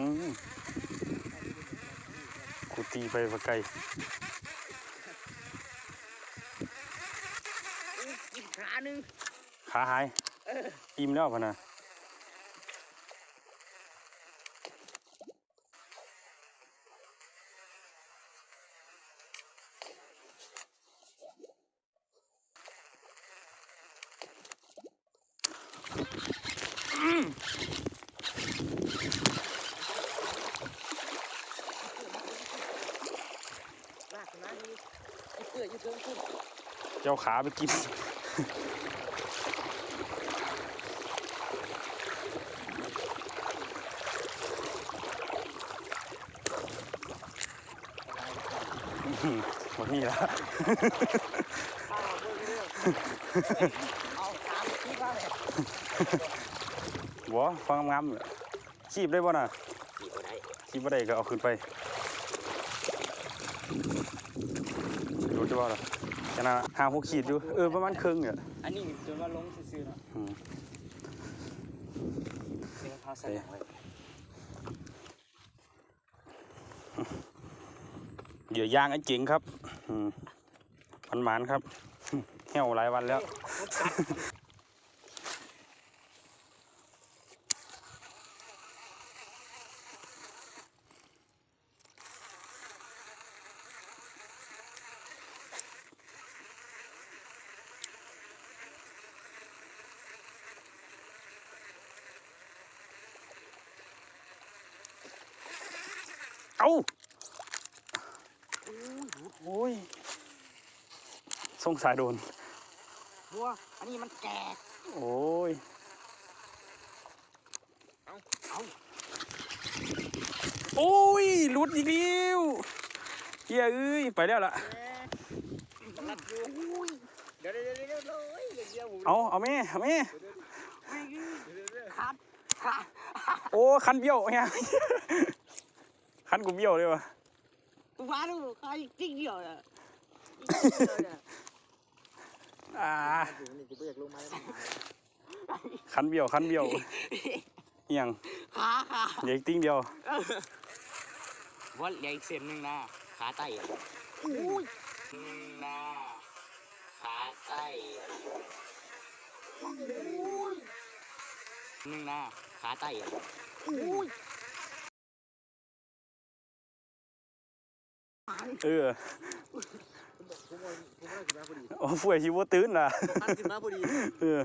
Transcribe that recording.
อืมกูตีไปว่าไกลกินขาหนึ่งขาหายอิ่มแล้วพะนะอืม ลากนะนี่ไอ้ เปื่อยอยู่เจ้าขาไปกินหมดนี่แล้วข้าวเบิ่งเรื่องเอาตามที่ว่าเลยบัวฟังงามๆขีบได้บ่น่ะขีบ่ได้ขีบบ่ได้ก็เอาขึ้นไป รู้จะว่าล่ะจะน่ะหาหกขีดอยู่ เออประมาณครึ่งอะอันนี้จนว่าลงซื่อๆเนาะอืมเดี๋ยวพาใส่หลังไว้เหยื่อย่างไอ้เจ๋งครับ อืมมันหมานครับเหี่ยวหลายวันแล้ว เอาโอ้ยสงสายโดน บัว อันนี้มันแก่โอ้ย เอาเอาโอ้ยหลุดอีกแล้วเฮียเอ้ย ไปแล้วล่ะกำลังอยู่อุ้ยเดี๋ยวเดี๋ยวเดี๋ยวเดี๋ยวเลยอย่าเดียวผมเอาเอาแม่เอาแม่คัดขาโอ้ คันเบี้ยวเฮีย คันกูเบี้ยวเลยวะกูว่าลูกขาจริงเดียวอะอ่าอยู่นี่กูอยากลงมาแล้วคันเบี้ยวคันเบี้ยวเอียงขาขาเหลืออีกติ้งเดียวว่าเหลืออีกเส้นหนึ่งนะขาไตอะอุ้ยหนึ่งนะขาไตหนึ่งนะขาไตอะ อุ้ยเออผมว่าผมว่าขึ้นมาพอดีโอ้ฝ่วยชิวตื่นล่ะมันขึ้นมาพอดีเออ